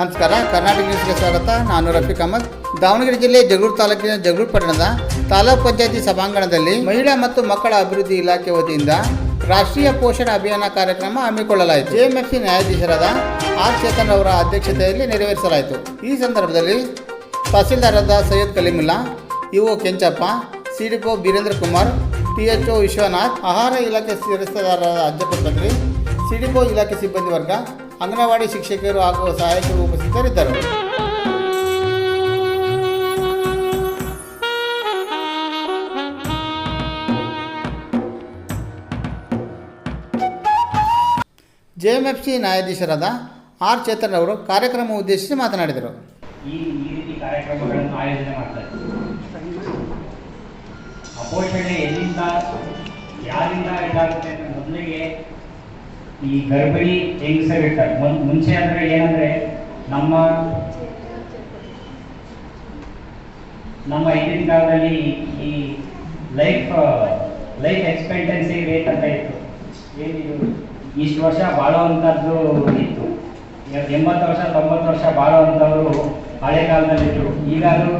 ನಮಸ್ಕಾರ, ಕರ್ನಾಟಕ ನ್ಯೂಸ್ಗೆ ಸ್ವಾಗತ. ನಾನು ರಫೀಕ್ ಅಹಮದ್. ದಾವಣಗೆರೆ ಜಿಲ್ಲೆ ಜಗಳೂರು ತಾಲೂಕಿನ ಜಗಳೂರು ಪಟ್ಟಣದ ತಾಲೂಕ್ ಪಂಚಾಯತಿ ಸಭಾಂಗಣದಲ್ಲಿ ಮಹಿಳಾ ಮತ್ತು ಮಕ್ಕಳ ಅಭಿವೃದ್ಧಿ ಇಲಾಖೆ ವತಿಯಿಂದ ರಾಷ್ಟ್ರೀಯ ಪೋಷಣ ಅಭಿಯಾನ ಕಾರ್ಯಕ್ರಮ ಹಮ್ಮಿಕೊಳ್ಳಲಾಯಿತು. ಜೆಎಂಎಫ್ಸಿ ನ್ಯಾಯಾಧೀಶರಾದ ಆರ್ ಚೇತನ್ ಅವರ ಅಧ್ಯಕ್ಷತೆಯಲ್ಲಿ ನೆರವೇರಿಸಲಾಯಿತು. ಈ ಸಂದರ್ಭದಲ್ಲಿ ತಹಸೀಲ್ದಾರಾದ Syed Kalimulla, E O Kenchappa, C D P O Birendra Kumar T H O Vishwanath, ಆಹಾರ ಇಲಾಖೆ ಅಜ್ಜಪ್ಪ ಕದ್ರಿ, ಸಿಡಿಪೋ ಇಲಾಖೆ ಸಿಬ್ಬಂದಿ ವರ್ಗ ಅಂಗನವಾಡಿ ಶಿಕ್ಷಕರು ಹಾಗೂ ಸಹಾಯಕರು ಉಪಸ್ಥಿತರಿದ್ದರು. ಜೆಎಂಎಫ್ಸಿ ನ್ಯಾಯಾಧೀಶರಾದ ಆರ್ ಚೇತನ್ ಅವರು ಕಾರ್ಯಕ್ರಮ ಉದ್ದೇಶಿಸಿ ಮಾತನಾಡಿದರು. ಈ ರೀತಿ ಕಾರ್ಯಕ್ರಮಗಳನ್ನು ಆಯೋಜನೆ ಅಪೋಷಣೆ ಎಲ್ಲಿಂದ, ಯಾರಿಂದ ಇದಾಗುತ್ತೆ ಮೊದಲಿಗೆ ಈ ಗರ್ಭಿಣಿ ಹೆಂಗಸರಿರ್ತಾರೆ? ಮುಂಚೆ ಅಂದ್ರೆ ಏನಂದ್ರೆ ನಮ್ಮ ನಮ್ಮ ಹಿಂದಿನ ಕಾಲದಲ್ಲಿ ಈ ಲೈಫ್ ಲೈಫ್ ಎಕ್ಸ್ಪೆಕ್ಟೆನ್ಸಿ ರೇಟ್ ಅಂತ ಇತ್ತು. ಏನಿದು? ಇಷ್ಟು ವರ್ಷ ಬಾಳುವಂಥದ್ದು ಇತ್ತು. ಎಂಬತ್ತು ವರ್ಷ, ತೊಂಬತ್ತು ವರ್ಷ ಬಾಳುವಂಥವರು ಹಳೆ ಕಾಲದಲ್ಲಿದ್ದರು ಈಗ ಅದು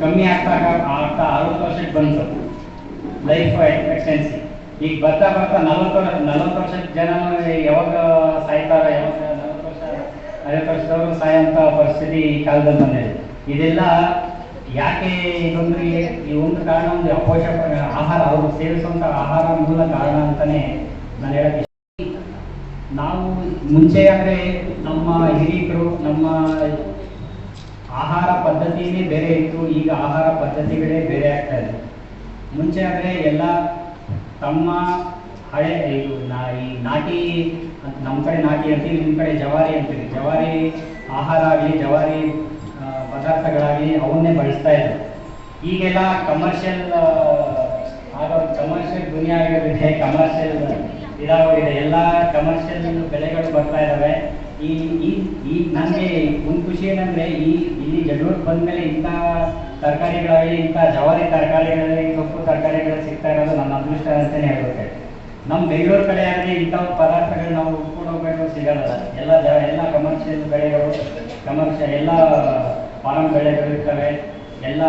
ಕಮ್ಮಿ ಆಗ್ತಾ ಆಗ್ತಾ ಅರವತ್ತು ವರ್ಷಕ್ಕೆ ಬಂತು ಲೈಫ್ ಎಕ್ಸ್ಪೆಕ್ಟೆನ್ಸಿ. ಈಗ ಬರ್ತಾ ಬರ್ತಾ ನಲವತ್ತು ನಲವತ್ತು ವರ್ಷದ ಜನ ಯಾವಾಗ ಸಾಯ್ತಾರ, ಯಾವಾಗ ನಲವತ್ತು ವರ್ಷ ಐವತ್ತು ವರ್ಷದವರು ಸಾಯೋಂಥ ಪರಿಸ್ಥಿತಿ ಈ ಕಾಲದಲ್ಲಿ ಬಂದಿದೆ. ಇದೆಲ್ಲ ಯಾಕೆ ಇದೊಂದು ಈ- ಒಂದು ಕಾರಣ ಒಂದು ಅಪೋಷಕ ಆಹಾರ, ಅವರು ಸೇವಿಸುವಂಥ ಆಹಾರ ಮೂಲ ಕಾರಣ ಅಂತಾನೆ ನಾನು ಹೇಳಕ್ಕೆ ನಾವು ಮುಂಚೆ ಅಂದರೆ ನಮ್ಮ ಹಿರಿಯರು, ನಮ್ಮ ಆಹಾರ ಪದ್ಧತಿನೇ ಬೇರೆ ಇತ್ತು, ಈಗ ಆಹಾರ ಪದ್ಧತಿಗಳೇ ಬೇರೆ ಆಗ್ತಾ ಇದೆ. ಮುಂಚೆ ಆದರೆ ಎಲ್ಲ ತಮ್ಮ ಹಳೆ, ಇದು ಈ ನಾಟಿ ನಮ್ಮ ಕಡೆ ನಾಟಿ ಅಂತೀವಿ ನಿಮ್ಮ ಕಡೆ ಜವಾರಿ ಅಂತೀವಿ ಜವಾರಿ ಆಹಾರ ಆಗಲಿ ಜವಾರಿ ಪದಾರ್ಥಗಳಾಗಲಿ ಅವನ್ನೇ ಬಳಸ್ತಾ ಇದ್ರು. ಈಗೆಲ್ಲ ಕಮರ್ಷಿಯಲ್ ಆಗೋ ಕಮರ್ಷಿಯಲ್ ದುನಿಯಾ ಆಗಿರೋದಿದೆ ಕಮರ್ಷಿಯಲ್ ಇದಾಗೋಗಿದೆ ಎಲ್ಲ ಕಮರ್ಷಿಯಲ್ ಬೆಳೆಗಳು ಬರ್ತಾ ಇದ್ದಾವೆ ಈ ಈ ಈ ನನಗೆ ಒಂದು ಖುಷಿ ಏನಂದ್ರೆ ಈ, ಇಲ್ಲಿ ಜಗಳೂರು ಬಂದ್ಮೇಲೆ ಇಂಥ ತರಕಾರಿಗಳಾಗಲಿ ಇಂಥ ಜವಾರಿ ತರಕಾರಿಗಳಲ್ಲಿ ಸೊಪ್ಪು ತರಕಾರಿಗಳು ಸಿಗ್ತಾ ಇರೋದು ನನ್ನ ಅದೃಷ್ಟ ಅಂತಲೇ ಹೇಳುತ್ತೆ. ನಮ್ಮ ಬೆಂಗಳೂರು ಕಡೆ ಆಗಲಿ ಇಂಥ ಪದಾರ್ಥಗಳು ನಾವು ಉಟ್ಕೊಂಡು ಹೋಗ್ಬೇಕು ಸಿಗಲ್ಲ. ಎಲ್ಲ ಜ, ಎಲ್ಲ ಕಮರ್ಷಿಯಲ್ ಬೆಳೆಗಳು ಕಮರ್ಷಿಯಲ್ ಎಲ್ಲ ಫಾರಂ ಬೆಳೆಗಳು ಇರ್ತವೆ. ಎಲ್ಲ